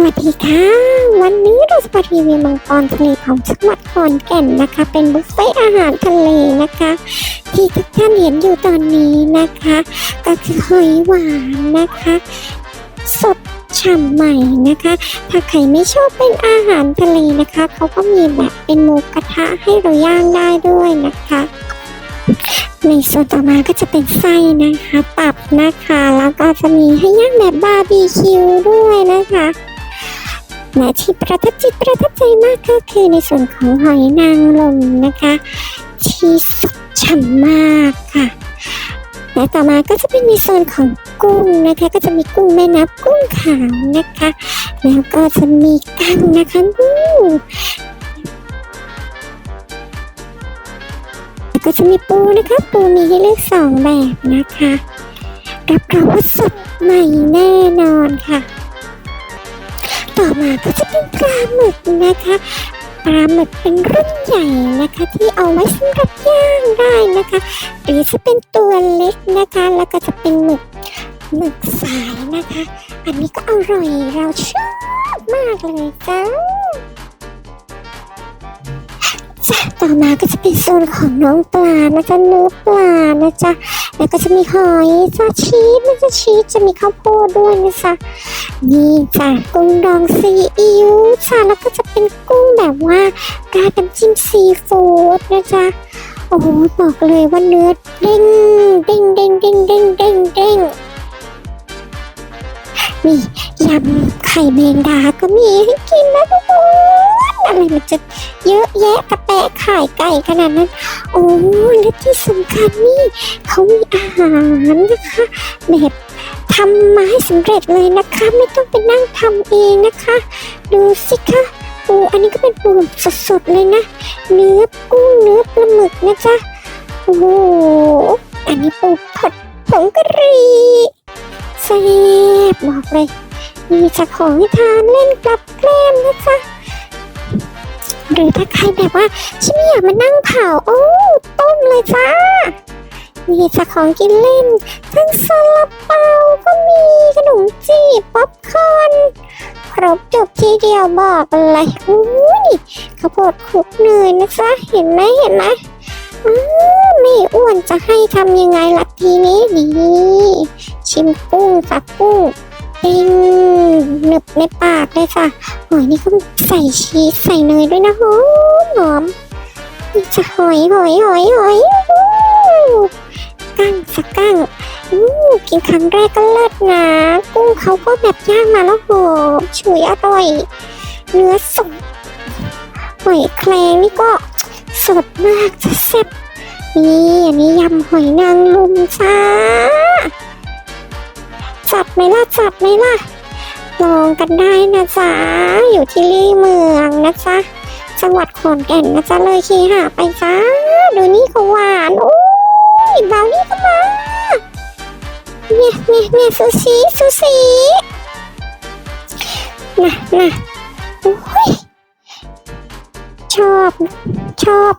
สวัสดีค่ะ วันนี้เราจะมารีวิวมังกรทะเลของจังหวัดขอนแก่นนะคะ เป็นบุฟเฟ่อาหารทะเลนะคะ ที่ทุกท่านเห็นอยู่ตอนนี้นะคะ ก็คือหอยหวานนะคะ สดฉ่ำใหม่นะคะ ถ้าใครไม่ชอบเป็นอาหารทะเลนะคะ เขาก็มีแบบเป็นหมูกระทะให้เราย่างได้ด้วยนะคะในส่วนต่อมาก็จะเป็นไส้นะคะ ตับนะคะ แล้วก็จะมีให้ย่างแบบบาร์บีคิวด้วยนะคะ และที่ประทับจิตประทับใจมากก็คือในส่วนของหอยนางรมนะคะ ที่สดฉ่ำมากค่ะและต่อมาก็จะเป็นในส่วนของกุ้งนะคะ ก็จะมีกุ้งแม่น้ำกุ้งขาวนะคะ แล้วก็จะมีกั้งนะคะอู้แล้วก็จะมีปูนะคะ ปูมีให้เลือกสองแบบนะคะรับรองว่าสดใหม่แน่นอนค่ะ ต่อมาก็จะเป็นปลาหมึกนะคะปลาหมึกเป็นรุ่นใหญ่นะคะ ที่เอาไว้สำหรับย่างได้นะคะหรือจะเป็นตัวเล็กนะคะ แล้วก็จะเป็นหมึกหมึกสายนะคะ อันนี้ก็อร่อยเราชอบมากเลยจ้า จะต่อมาก็จะเป็นโซนของน้องปลานะจ๊ะเนื้อปลานะจ๊ะแล้วก็จะมีหอยจ้าชีสนะจ๊ะชีสจะมีข้าวโพดด้วยนะจ๊ะนี่จ้ะกุ้งดองซีอิ๊วจ้ะแล้วก็จะเป็นกุ้งแบบว่าราดน้ำจิ้มซีฟู้ดนะจ๊ะโอ้โหบอกเลยว่าเนื้อเด้งเด้งเด้งเด้งเด้งเด้งเด้งนี่ยำไข่แมงดาก็มีให้กินนะทุกคน อะไรมันจะเยอะแยะกระแปะไข่ไก่ขนาดนั้น โอ้และที่สำคัญนี่เขามีอาหารนะคะแบบทำมาให้สำเร็จเลยนะคะ ไม่ต้องไปนั่งทำเองนะคะ ดูสิคะปูอันนี้ก็เป็นปูสดๆเลยนะ เนื้อกุ้งเนื้อปลาหมึกนะจ๊ะโอ้โหอันนี้ปูผัดผงกะหรี่แซ่บบอกเลยมีจากของให้ทานเล่นกับแกล้มนะจ๊ะ หรือถ้าใครแบบว่าฉันไม่อยากมานั่งเผาโอ้ต้มเลยจ้ามีจากของกินเล่น ทั้งซาลาเปาก็มีขนมจีบป๊อปคอร์นครบจบทีเดียวบอกเลยอุ้ยข้าวโพดคลุกเนยนะจ๊ะเห็นไหมเห็นไหมอ้าไม่อ้วนจะให้ทำยังไงล่ะทีนี้นี่ชิมกุ้งจากกุ้ง ปิ้งหนึบในปากเลยจ้ะหอยนี่ก็ใส่ชีสใส่เนยด้วยนะหอมหอมนี่จะหอยหอยหอยหอยกั้งสักกั้งกินครั้งแรกก็เลิศนะกุ้งเขาก็แบบย่างมาแล้วหอมฉุยอร่อย เนื้อสดหอยแครงนี่ก็สดมากจะแซ่บนี่อันนี้ยำหอยนางรมจ้า จัดไหมล่ะจัดไหมล่ะลองกันได้นะจ๊ะอยู่ที่ลี่เมืองนะจ๊ะจังหวัดขอนแก่นนะจ๊ะเลยคีหาไปจ้าดูนี่ก็หวานโอ้ยเบานี่ก็มาเนี่ยเนี่ยเนี่ยซูชิซูชินะนะโอ้ยชอบชอบ